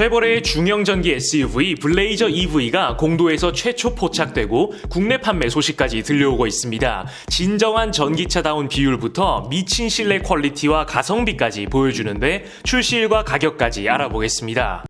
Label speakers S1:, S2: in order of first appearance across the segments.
S1: 쉐보레의 중형 전기 SUV 블레이저 EV가 공도에서 최초 포착되고 국내 판매 소식까지 들려오고 있습니다. 진정한 전기차다운 비율부터 미친 실내 퀄리티와 가성비까지 보여주는데 출시일과 가격까지 알아보겠습니다.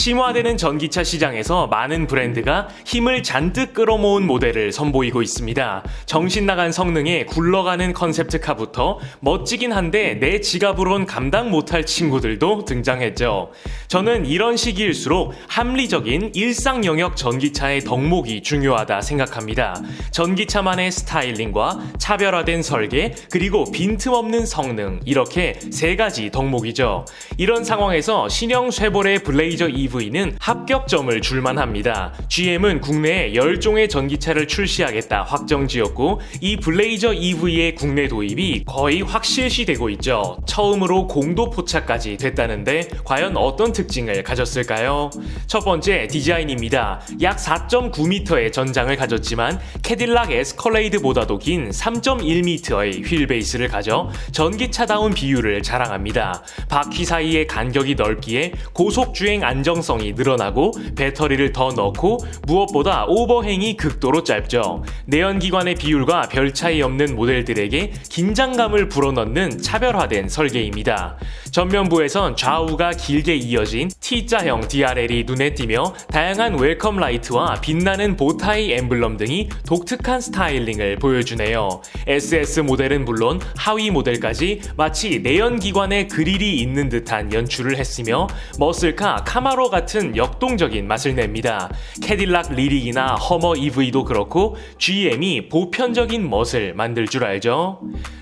S1: 심화되는 전기차 시장에서 많은 브랜드가 힘을 잔뜩 끌어모은 모델을 선보이고 있습니다. 정신 나간 성능에 굴러가는 컨셉트카부터 멋지긴 한데 내 지갑으론 감당 못할 친구들도 등장했죠. 저는 이런 시기일수록 합리적인 일상 영역 전기차의 덕목이 중요하다 생각합니다. 전기차만의 스타일링과 차별화된 설계, 그리고 빈틈없는 성능, 이렇게 세 가지 덕목이죠. 이런 상황에서 신형 쉐보레 블레이저 EV 는 합격점을 줄만 합니다. GM은 국내에 10종의 전기차를 출시하겠다 확정 지었고 이 블레이저 EV의 국내 도입이 거의 확실시되고 있죠. 처음으로 공도 포착까지 됐다는데 과연 어떤 특징을 가졌을까요? 첫 번째 디자인입니다. 약 4.9m의 전장을 가졌지만 캐딜락 에스컬레이드보다도 긴 3.1m의 휠 베이스를 가져 전기차다운 비율을 자랑합니다. 바퀴 사이의 간격이 넓기에 고속 주행 안정 성이 늘어나고 배터리를 더 넣고 무엇보다 오버행이 극도로 짧죠. 내연기관의 비율과 별 차이 없는 모델들에게 긴장감을 불어넣는 차별화된 설계입니다. 전면부에선 좌우가 길게 이어진 T자형 DRL이 눈에 띄며 다양한 웰컴 라이트와 빛나는 보타이 엠블럼 등이 독특한 스타일링을 보여주네요. SS 모델은 물론 하위 모델까지 마치 내연기관에 그릴이 있는 듯한 연출을 했으며 머슬카 카마로 같은 역동적인 맛을 냅니다. 캐딜락 리릭이나 허머 EV도 그렇고 GM이 보편적인 멋을 만들 줄 알죠.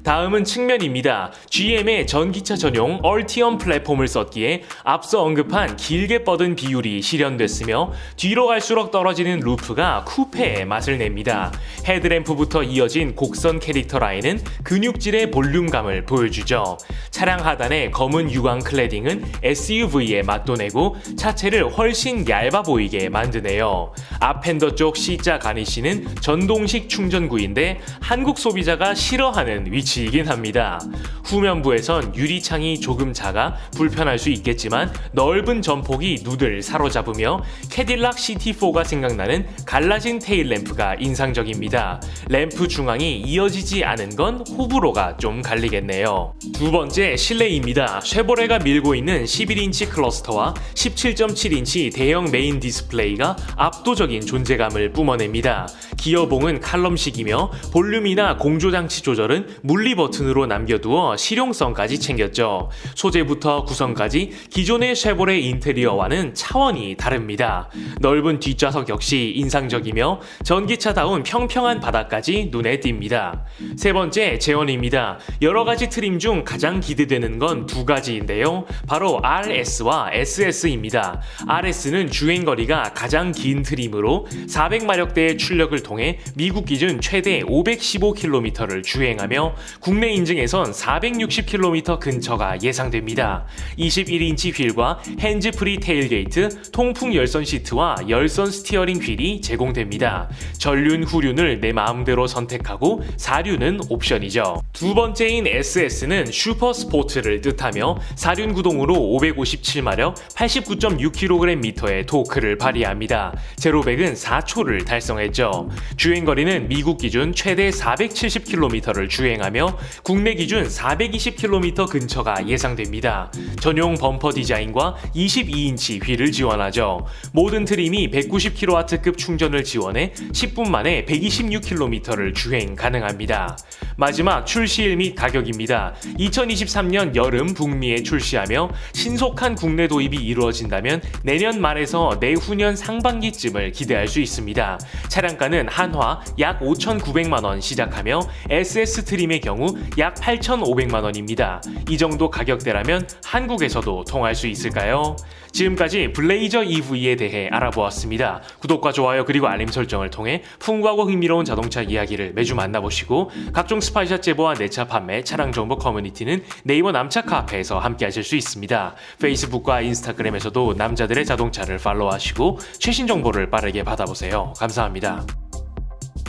S1: 다음은 측면입니다. GM의 전기차 전용 얼티엄 플랫폼을 썼기에 앞서 언급한 길게 뻗은 비율이 실현됐으며 뒤로 갈수록 떨어지는 루프가 쿠페의 맛을 냅니다. 헤드램프부터 이어진 곡선 캐릭터 라인은 근육질의 볼륨감을 보여주죠. 차량 하단의 검은 유광 클래딩은 SUV의 맛도 내고 차체를 훨씬 얇아 보이게 만드네요. 앞핸더 쪽 C자 가니쉬는 전동식 충전구인데 한국 소비자가 싫어하는 위치 이긴 합니다. 후면부에선 유리창이 조금 작아 불편할 수 있겠지만 넓은 전폭이 눈을 사로잡으며 캐딜락 CT4가 생각나는 갈라진 테일 램프가 인상적입니다. 램프 중앙이 이어지지 않은 건 호불호가 좀 갈리겠네요. 두 번째 실내입니다. 쉐보레가 밀고 있는 11인치 클러스터와 17.7인치 대형 메인 디스플레이가 압도적인 존재감을 뿜어냅니다. 기어봉은 칼럼식이며 볼륨이나 공조장치 조절은 물리 버튼으로 남겨두어 실용성까지 챙겼죠. 소재부터 구성까지 기존의 쉐보레 인테리어와는 차원이 다릅니다. 넓은 뒷좌석 역시 인상적이며 전기차다운 평평한 바닥까지 눈에 띕니다. 세 번째 제원입니다. 여러 가지 트림 중 가장 기대되는 건 두 가지인데요. 바로 RS와 SS입니다. RS는 주행거리가 가장 긴 트림으로 400마력대의 출력을 통해 미국 기준 최대 515km를 주행하며 국내 인증에선 460km 근처가 예상됩니다. 21인치 휠과 핸즈프리 테일게이트, 통풍 열선 시트와 열선 스티어링 휠이 제공됩니다. 전륜, 후륜을 내 마음대로 선택하고 사륜은 옵션이죠. 두 번째인 SS는 슈퍼 스포츠를 뜻하며 사륜 구동으로 557마력, 89.6kgm의 토크를 발휘합니다. 제로백은 4초를 달성했죠. 주행거리는 미국 기준 최대 470km를 주행하며 국내 기준 420km 근처가 예상됩니다. 전용 범퍼 디자인과 22인치 휠을 지원하죠. 모든 트림이 190kW급 충전을 지원해 10분 만에 126km를 주행 가능합니다. 마지막 출시일 및 가격입니다. 2023년 여름 북미에 출시하며 신속한 국내 도입이 이루어진다면 내년 말에서 내후년 상반기쯤을 기대할 수 있습니다. 차량가는 한화 약 5,900만 원 시작하며 SS 트림의 경우 약 8,500만 원입니다. 이 정도 가격대라면 한국에서도 통할 수 있을까요? 지금까지 블레이저 EV에 대해 알아보았습니다. 구독과 좋아요 그리고 알림 설정을 통해 풍부하고 흥미로운 자동차 이야기를 매주 만나보시고 각종 스파이샷 제보와 내차 판매, 차량 정보 커뮤니티는 네이버 남차 카페에서 함께 하실 수 있습니다. 페이스북과 인스타그램에서도 남자들의 자동차를 팔로우하시고 최신 정보를 빠르게 받아보세요. 감사합니다.